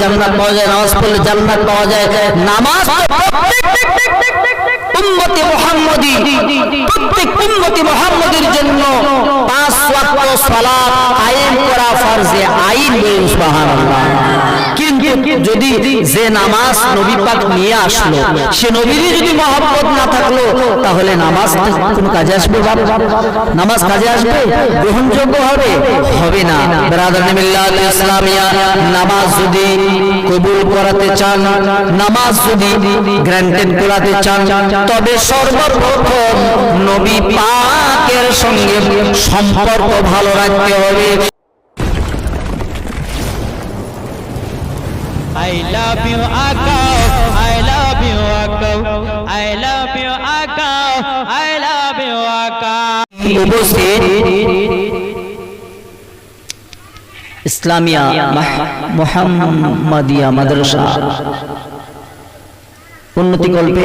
জান্নাত পাওয়া যায়, নামাজ পড়লে জান্নাত পাওয়া যায়। নামাজ উম্মতি মুহাম্মদী, প্রত্যেক উম্মতি মুহাম্মদের জন্য পাঁচ ওয়াক্ত সালাত কায়েম করা ফরজে, আইন সুবহানাল্লাহ। কিন্তু যদি যে নামাজ নবী পাক নিয়ে আসলো, সে নবীরই যদি মহব্বত না থাকল, তাহলে নামাজ কোন কাজে আসবে নামাজ কাজে আসবে, গ্রহণযোগ্য হবে হবে না। নামাজ যদি কবুল করাতে চান, নামাজ যদি গ্রান্টেড করাতে চান, তবে সর্বপ্রথম নবী পাকের সঙ্গে সম্পর্ক ভালো রাখতে হবে। I love you, Akko. I love you, Akko. I love you, Akko. I love you, Akko. উপস্থিত ইসলামিয়া মোহাম্মদিয়া মাদ্রাসা উন্নতি কল্পে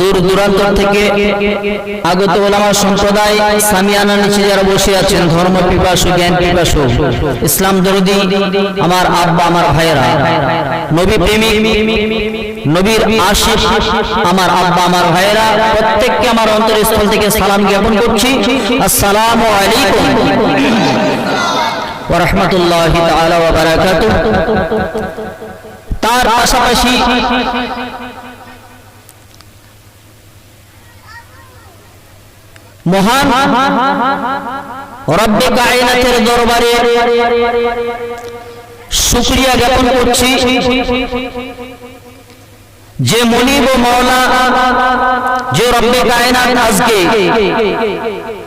দূর দূরান্ত থেকে আগত ওলামা সম্প্রদায় সামিয়ানা নিচে যারা বসে আছেন, ধর্ম পিপাসু, জ্ঞান পিপাসু, ইসলাম দরদি, আমার আব্বা, আমার ভাইয়েরা, নবী প্রেমিক, নবীর আশিক, আমার আব্বা, আমার ভাইয়েরা, প্রত্যেককে আমার অন্তরস্থল থেকে সালাম জ্ঞাপন করছি। আসসালামু আলাইকুম ওয়া রাহমাতুল্লাহি তাআলা ওয়া বারাকাতুহু। তার পাশাপাশি মহান রব্বে কায়নাতের দরবারে শুকরিয়া জ্ঞাপন করছি যে মনিব মৌলা যে রব্বে কায়নাত আজকে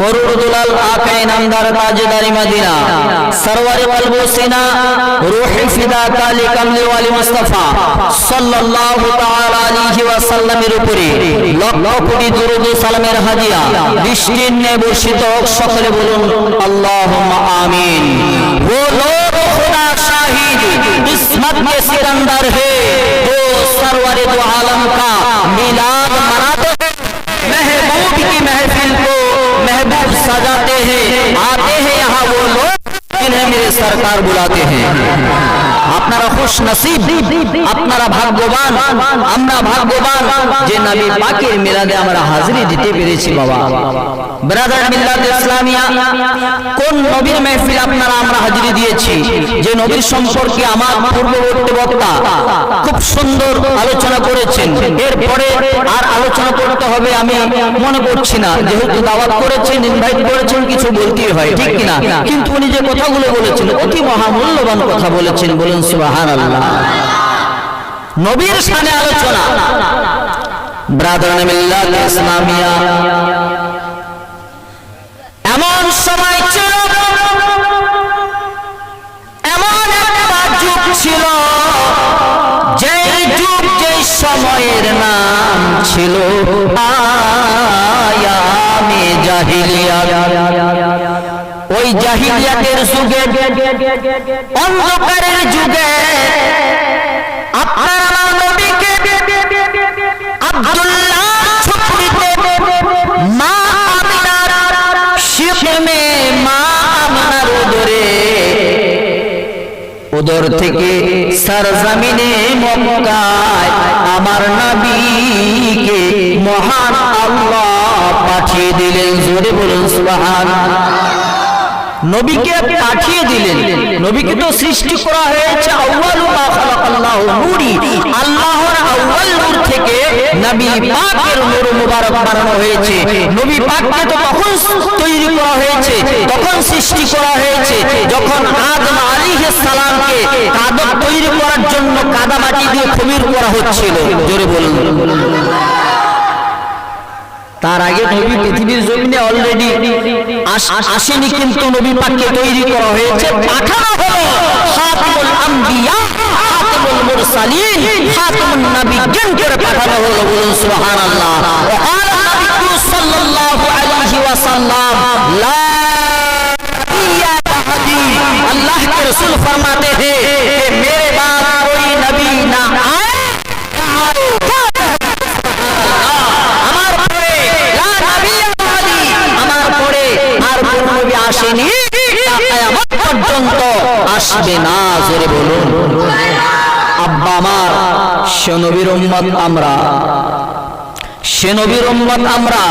মরুর দুলাল আকাই নামদার তাজদারি মদিনা। সরওয়ার কলবু সিনা, রূহি ফিদা তালি কামলি মুস্তাফা। সাল্লাল্লাহু তাআলা আলাইহি উপরে লক্ষ কোটি সালামের হাদিয়া। বর্ষিত হোক সকলে বলুন, আল্লাহুম্মা আমিন। ও লোক খোদা শাহিদ কে হে, ও সরওয়ার আলম কা মিলাদ মানাতে महबूब की महफिल को महबूब सजाते हैं आते हैं यहाँ वो लोग। जिन्हें मेरे सरकार बुलाते हैं আপনারা খুশ নসিব আপনারা ভাগ্যবান আমরা ভাগ্যবান যে নবী পাকের মিলাদে আমরা হাজিরি দিতে পেরেছি বাবা ব্রাদার মিল্লাত ইসলামিয়া কোন নবীর মেহফিল আপনারা আমরা হাজিরি দিয়েছি যে নবীর সম্পর্কে আমার পূর্ববর্তী বক্তা খুব সুন্দর আলোচনা করেছেন এরপরে আর আলোচনা করতে হবে আমি মনে করছি না যেহেতু দাওয়াত করেছেন ইনভাইট করেছেন কিছু বলতেই হয় ঠিক কিনা কিন্তু উনি যে কথাগুলো বলেছেন অতি মহামূল্যবান কথা বলেছেন, বলেন সুবহানাল্লাহ। নবীর সামনে আলোচনা। ব্রাদার মিল্লাত ইসলামিয়া। এমন সময় ছিল, এমন একটা যুগ ছিল যে যুগ যে সময়ের নাম ছিল, আয়ামে জাহিলিয়া ওই জাহিলিয়াতের যুগে অন্ধকারের যুগে আপনার আমার নবীকে আব্দুল্লাহ ছুটিতে মা আমিনার শিখমে মা আমিনার উদরে উদর থেকে সরজমিনে মক্কায় আমার নবীকে মহান আল্লাহ পাঠিয়ে দিলেন। জোরে বলুন সুবহান নবীকে পাঠিয়ে দিলেন। নবীকে তো সৃষ্টি করা হয়েছে আল্লাহর আউয়াল নূর থেকে নবী পাকের নূর মুবারক বানানো হয়েছে। নবী পাককে তো তখন তৈরি করা হয়েছে, তখন সৃষ্টি করা হয়েছে। যখন আদম আলাইহিস সালামকে কাদব তৈরি করার জন্য কাদা মাটি দিয়ে খমির করা হচ্ছিল। জোরে বলুন। তার আগে নবী পৃথিবীর জমিনে অলরেডি আসেনি কিন্তু নবী পাককে তৈরি করা হয়েছে। পাঠানো হলো। খাতামুল আম্বিয়া খাতামুল মুরসালিন খাতামুন নবীগণ করে পাঠানো হলো বলুন সুবহানাল্লাহ। সাল্লাল্লাহু আলাইহি ওয়াসাল্লাম লা اللہ کے رسول فرماتے تھے کہ میرے بعد کوئی نبی نہ আসেনি। পর্যন্ত আসবে না, জোরে বলুন। আব্বা আমার, সে নবীর উম্মত আমরা। সে নবীর উম্মত আমরা।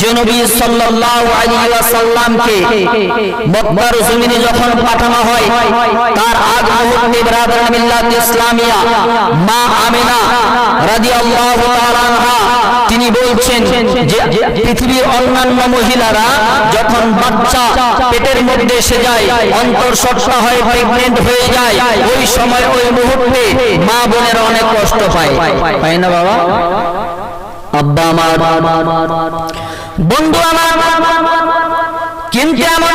যে নবী সাল্লাল্লাহু আলাইহি ওয়াসাল্লামকে মক্কার জমিনে যখন পাঠানো হয়, তার আগ মুহূর্তে মিল্লাত ইসলামিয়া মা আমিনা রাদিয়াল্লাহু তাআলা আনহা তিনি বলছেন যে পৃথিবীর অন্যান্য মহিলারা যখন বাচ্চা পেটের মধ্যে এসে যায়, অন্তঃসত্ত্বা হয় প্রেগনেন্ট হয়ে যায়, ওই সময় ওই মুহূর্তে মা বোনেরা অনেক কষ্ট পায়। পায় না বাবা? আব্বা, আমার। বন্ধু আমার, কিন্তু আমার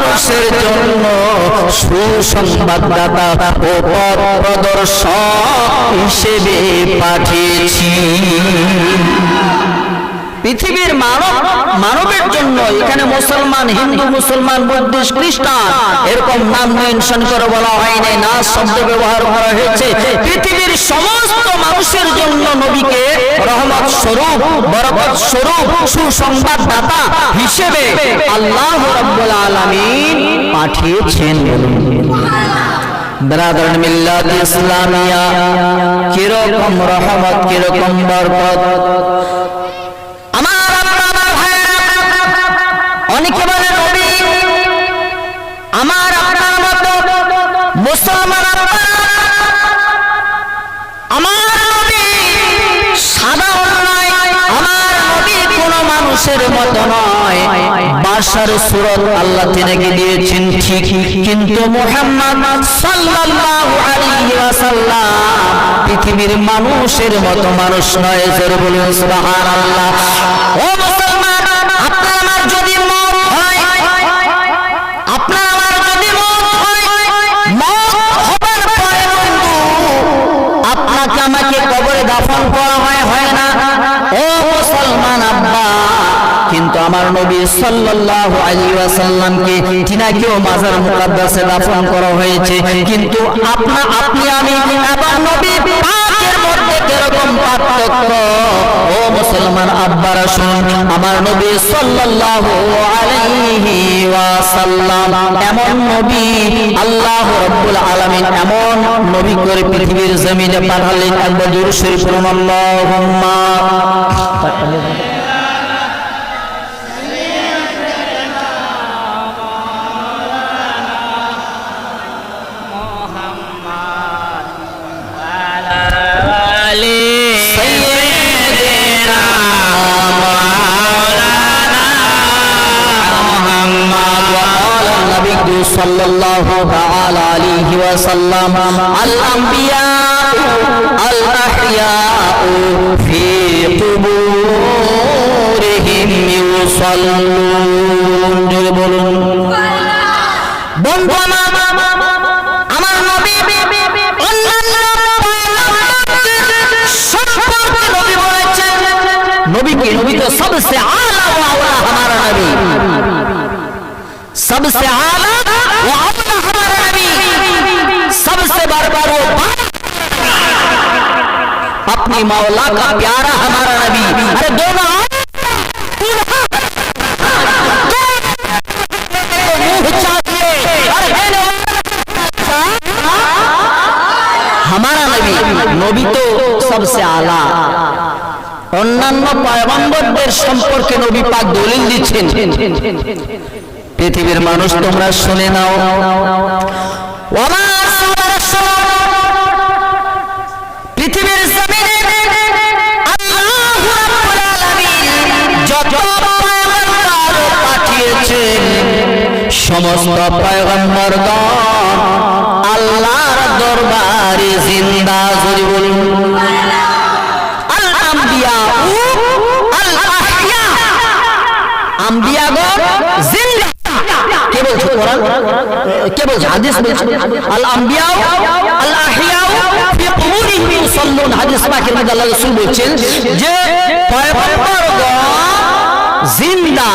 মানুষের জন্য সুসংবাদদাতা ও পথ হিসেবে পাঠিয়েছি। পৃথিবীর মানব, মানবের জন্য এখানে মুসলমান, হিন্দু, মুসলমান, বুদ্ধিস্ট, খ্রিস্টান, এরকম নাম মেনশন করে বলা হয় নাই, না শব্দ ব্যবহার করা হয়েছে। পৃথিবীর সমস্ত মানুষের জন্য নবীকে রহমত স্বরূপ, বরকত স্বরূপ, সুসংবাদদাতা হিসেবে আল্লাহ রাব্বুল আলামিন পাঠিয়েছেন ব্রাদার মিল্লাত ইসলামিয়া, কীরকম রহমত, কীরকম বরকত। অনেকে বলে, নবী, আমার আপনার মতো মুসলমান আমার নবী সাদা নয়, আমার নবী কোন মানুষের মতো নয়। বাসার সুরত আল্লাহ দিয়েছেন ঠিক, কিন্তু সাল্লাল্লাহু আলাইহি ওয়াসাল্লাম পৃথিবীর মানুষের মতো মানুষ নয়। জোরে বলুন, সুবহানাল্লাহ। ও দাফন করা হয় হয় না। ও মুসলমান আব্বা, কিন্তু আমার নবী সাল্লাল্লাহু আলাইহি ওয়াসাল্লামকে তিনাকেও মাজার মুকাদ্দাসে দাফন করা হয়েছে। কিন্তু আপনা আপনি আমি আবার নবী কীরকম পার্থক্য, ও মুসলমান আব্বারা শুনুন, আমার নবী সাল্লাল্লাহু আলাইহি ওয়াসাল্লাম এমন নবী আল্লাহ রাব্বুল আলামিন এমন নবী করে পৃথিবীর জমিনে পাঠালেন। একবার জোরে শরীফ আল্লাহুম্মা। الأنبياء, الأحياء في قبورهم يصلون. বন্ধনা আমার নবী অন্যান্য সম্পর্কে নবী বলেছেন নবী কি নবী তো সবসে আলা ওয়া আলা আমার নবী। সবসে আলা ওয়া अपनी मौला का प्यारा हमारा नबी अरे दोनों मुंह चाहिए अरे है ना हमारा नबी নবী তো সবসে আলা অন্যান্য পয়গম্বরদের সম্পর্কে নবী পাক দলিল দিচ্ছেন পৃথিবীর মানুষ তোমরা শুনে নাও ওমা সমস্ত পয়গম্বরগণ, আল্লাহর দরবারে জিন্দা জোরে বলুন কে বলছে কোরআন? কে বলছে? হাদিস বলছে। আল আম্বিয়া আল আহিয়া ফি কুবুরিহিম ইউসাল্লুন হাদিস পাকের মধ্যে আল্লাহ রাসূল বলছেন যে জিন্দা।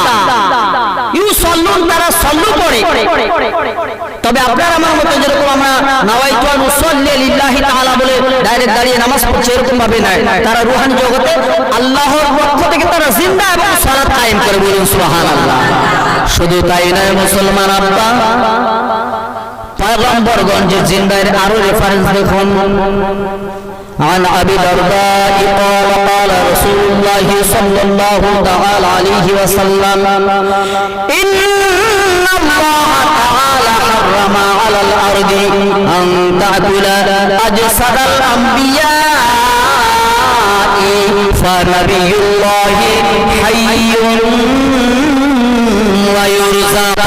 ইউসাল্লুন তারা সল্লু পড়ে তবে আপনার আমার মতো যেরকম আমরা নাওয়াইতু আন উসাল্লি লিল্লাহি তাআলা বলে ডাইরেক্ট দাঁড়িয়ে নামাজ পড়ছে, এরকম ভাবে নাই তারা রুহানি জগতে আল্লাহর পক্ষ থেকে তারা জিন্দা এবং সালাত কায়েম করে বলুন, সুবহানাল্লাহ। শুধু তাই নয়, মুসলমান আব্বা, পয়গম্বরগঞ্জের জিন্দায়ের আরও রেফারেন্স দেখুন। عن أبي الدرداء قال قال رسول الله صلى الله تعالى عليه وسلم إن الله تعالى حرم على الأرض أن تأكل أجسد الأنبياء فنبي الله حي ويرزق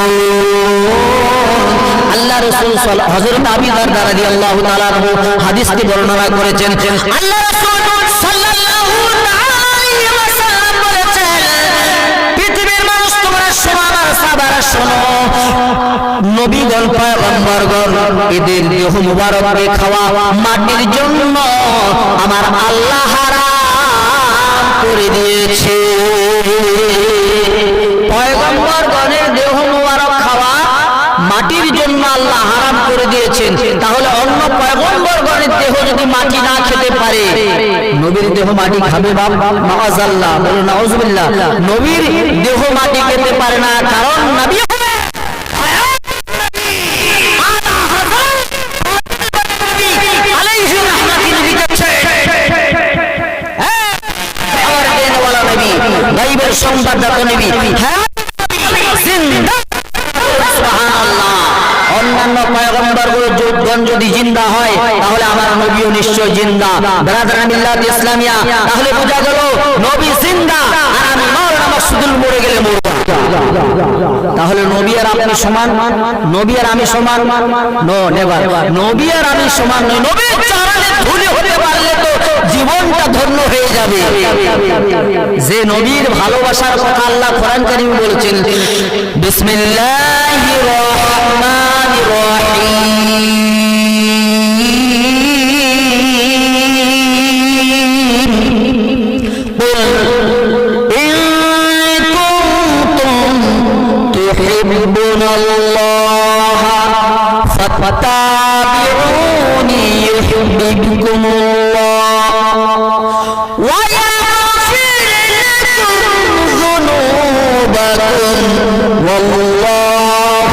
রাসূল হযরত আবি দারদা রাদিয়াল্লাহু তাআলা আনহু হাদিসটি বর্ণনা করেছেন। দেহ মাটির জন্য আমার আল্লাহ করে দিয়েছে। দেহ মুবারক মাটির জন্য আল্লাহ হারাম করে দিয়েছেন। তাহলে অন্য পয়গম্বরগণের দেহ যদি মাটি না খেতে পারে, নবীর দেহ মাটি খাবে বাপ? নাউজুবিল্লাহ। নবীর দেহ মাটি খেতে পারে না, কারণ নবী নিশ্চয় জিন্দা ব্রাদার মিল্লাত ইসলামিয়া। তাহলে বোঝা গেল, নবী জিন্দা আর আমি মাওলানা মাসুদুল মরে গেলে মরব। তাহলে নবী আর আপনি সমান? নবী আর আমি সমান? নো নেভার নবী আর আমি সমান নই। নবীর চরণে ধুলি হতে পারলে তো জীবনটা ধন্য হয়ে যাবে। যে নবীর ভালোবাসার কথা আল্লাহ কোরআন কারীম বলেছেন, বিসমিল্লাহির রহমানির রহিম। يعدكم الله ويغفر لكم ذنوبكم والله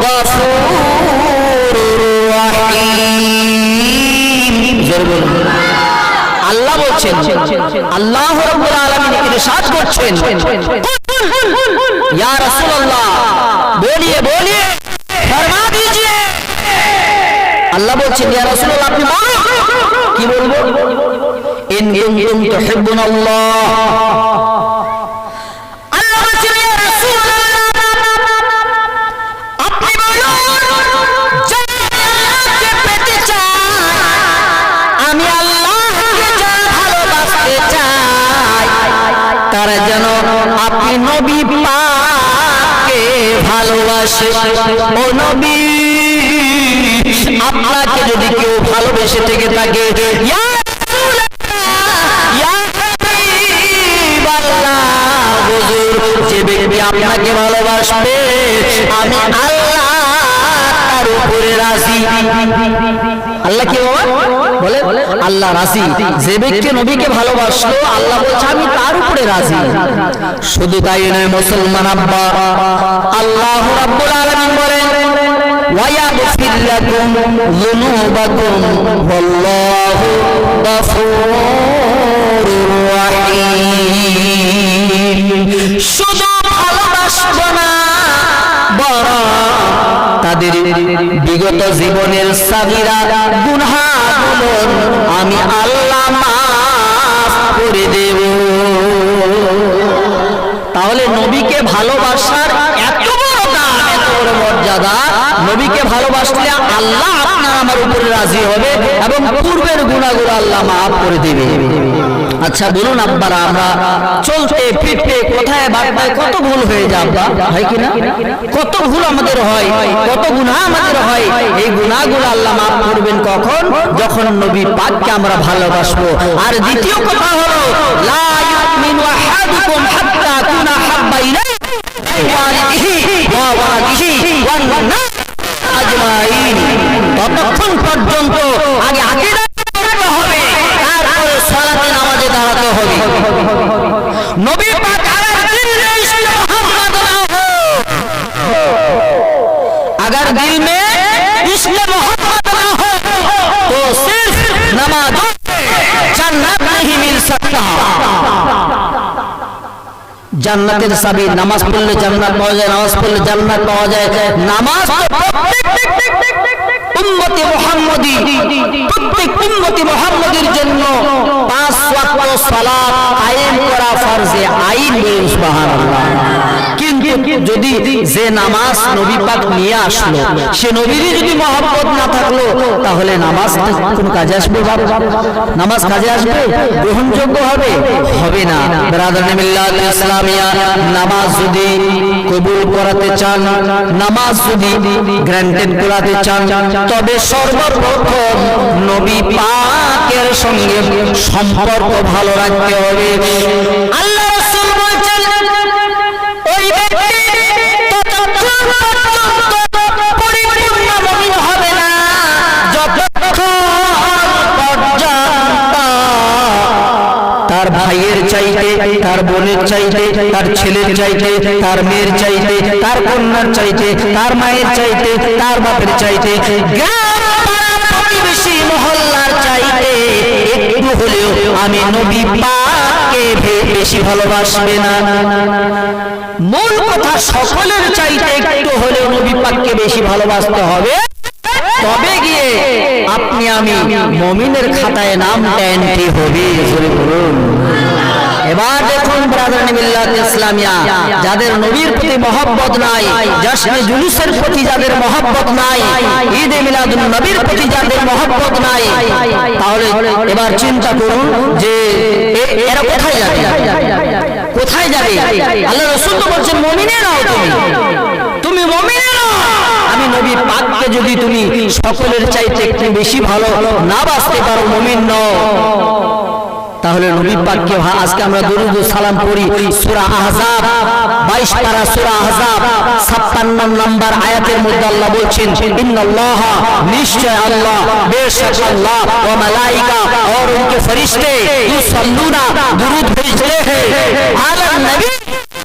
غفور رحيم আল্লাহ বলছেন আল্লাহ রব্বুল আলামিন ইরশাদ করছেন ইয়া রাসূলুল্লাহ বলিয়ে বলিয়ে আল্লাহ বলছেন, ইয়া রাসূলুল্লাহ, আপনি বলুন কি বলব? ইন কুনতুম তুহিব্বুনাল্লাহ। আল্লাহ বলছেন, ইয়া রাসূলুল্লাহ, আপনি বলুন যারা আল্লাহকে পেতে চায়, আমি আল্লাহকে যা ভালোবাসতে চাই, তারা যেন আপনি নবী পাকে ভালোবাসে। ও নবী আপনাকে যদি কেউ ভালোবেসে থেকে থাকে যে ব্যক্তি আপনাকে ভালোবাসবে, আমি আল্লাহ রাজি। যে ব্যক্তি নবীকে ভালোবাসলো, আল্লাহ আমি তার উপরে রাজি। শুধু তাই নয়, মুসলমান আব্বা, আল্লাহ ويغفر لكم ذنوبكم والله غفور رحيم শুধু ভালোবাসবো না বরং তাদের বিগত জীবনের সাগিরা গুনহাগুলো আমি আল্লাহ মাফ করে দেব তাহলে নবীকে ভালোবাসার এত বড় দাম এত বড় মর্যাদা নবীকে ভালোবাসলে আল্লাহ আপনার আমার উপরে রাজি হবে এবং পূর্বের গুণাগুলো আল্লাহ মাফ করে দেবে। আচ্ছা বলুন আব্বারা, আমরা চলতে, ফিরতে, কোথায় বাড়তায় কত ভুল হয়ে যায় আব্বা? হয় কিনা কত ভুল আমাদের হয়, কত গুনাহ আমাদের হয়, এই গুনাহগুলো আল্লাহ মাফ করবেন কখন? যখন নবী পাককে আমরা ভালোবাসবো। আর দ্বিতীয় কথা হলো, লা ইউমিনু আহাদুকুম হাত্তা কুনা হাব্বা ইলাইহি ওয়ালিদিহি ওয়া ওয়ালাদিহি ওয়ান আজমাইন ততক্ষণ পর্যন্ত আগে আকীদা করতে হবে তারপরে সালাতে নামাজে দাঁড়াতে হবে নবী পাক আলার দিল में इश्क मोहम्मद ना हो अगर दिल में इश्क मोहम्मद ना हो तो सिर्फ नमाजों से जन्नत नहीं मिल सकता জান্নাতের সাবি নামাজ পড়লে জান্নাত পাওয়া যায় নামাজ পড়লে জান্নাত পাওয়া যায় নামাজ তো প্রত্যেক উম্মতে মোহাম্মদী প্রত্যেক উম্মতে মোহাম্মদীর জন্য পাঁচ ওয়াক্ত তাহলে নামাজ কোন কাজে আসবে নামাজ কাজে আসবে, গ্রহণযোগ্য হবে হবে না। নামাজ যদি কবুল করাতে চান, নামাজ যদি তবে সর্বপ্রথম নবী পাকের সঙ্গে সম্পর্ক ভালো রাখতে হবে। আল্লাহ রাসূল বলছেন ওই ব্যক্তি ততক্ষণ পর্যন্ত পরিপূর্ণ মুমিন হবে না যতক্ষণ পর্যন্ত তার ভাইয়ের চাইতে তার বোনের চাইতে তার ছেলের চাইতে তার মেয়ের চাইতে তার কন্যার চাইতে তার মায়ের চাইতে তার বাপের চাইতে গ্রাম প্রতিবেশী মহল্লার চাইতে একটু হলেও আমি নবী পাককে বেশি ভালোবাসবে না। মূল কথা সকলের চাইতে একটু হলেও নবী পাককে বেশি ভালোবাসতে হবে। তবে গিয়ে আপনি আমি মমিনের খাতায় নামটা এন্ট্রি হবে? বলুন। এবার দেখুন ব্রাদার মিল্লাত ইসলামিয়া যাদের নবীর প্রতি মহব্বত নাই, জশ্নে জুলুসের প্রতি যাদের মহব্বত নাই, ঈদে মিলাদুন নবীর প্রতি যাদের মহব্বত নাই, তাহলে এবার চিন্তা করুন যে এরা কোথায় যাবে? কোথায় যাবে? আল্লাহ রসুল তো বলছেন, মমিনে নাও তুমি। তুমি মমিনে আমি নবী পাককে যদি তুমি সকলের চাইতে একটু বেশি ভালো না বাঁচতে পারো, মমিন নও। তাহলে নবী পাককে ভা- আজকে আমরা দরুদ ও সালাম পড়ি সূরা আহজাব 22 পারা সূরা আহজাব 56 নাম্বার আয়াতের মধ্যে আল্লাহ বলছেন ইন্নাল্লাহ নিশ্চয় আল্লাহ বেশক আল্লাহ ও মালাইকা और उनके फरिश्ते युसल्लूना दुरूद भेजते हैं आला नबी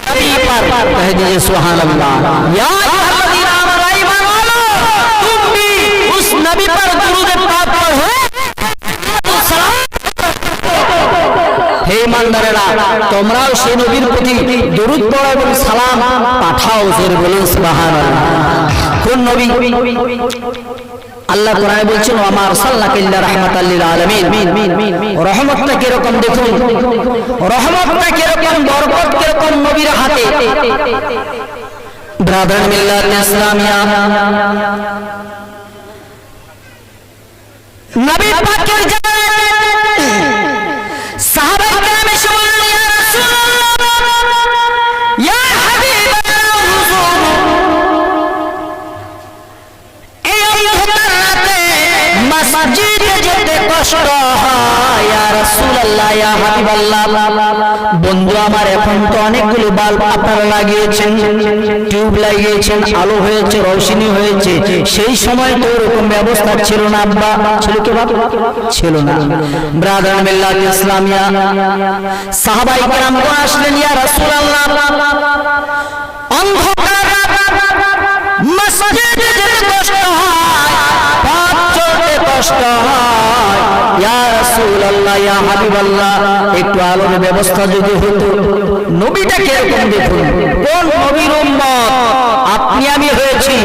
नबी पर कह दीजिए सुभान अल्लाह या হে ইমানদারেরা, তোমরাও সেই নবীর প্রতি দরুদ পড়ো এবং সালাম পাঠাও জোর বলুন কোন নবী? আল্লাহ কোরআনে বলছেন, ওয়া মা আরসালনাকা ইল্লা রাহমাতাল লিল আলামিন। রহমতটা কীরকম দেখুন? রহমতটা কীরকম, বরকত কীরকম নবীর হাতে? ব্রাদার মিল্লাত ইসলামিয়া। নবী পাকের জামানায় কষ্ট হয় ইয়া রাসূলুল্লাহ ইয়া হাবিবাল্লাহ বন্ধু আমার এখন তো অনেকগুলো বাল্ব আপনারা লাগিয়েছেন টিউব লাগিয়েছেন আলো হয়েছে রোশনি হয়েছে সেই সময় তো এরকম ব্যবস্থা ছিল না আব্বা ছিল কি বাবা ছিল না ব্রাদার মিল্লাত ইসলামিয়া সাহাবাই کرام তো আসলেন ইয়া রাসূলুল্লাহ অন্ধকার মসজিদে যেতে কষ্ট হয় পথ চলতে কষ্ট একটু আলোর ব্যবস্থা যদি হতো নবীটাকে এরকম দেখুন। কোন নবীর আপনি আমি হয়েছি।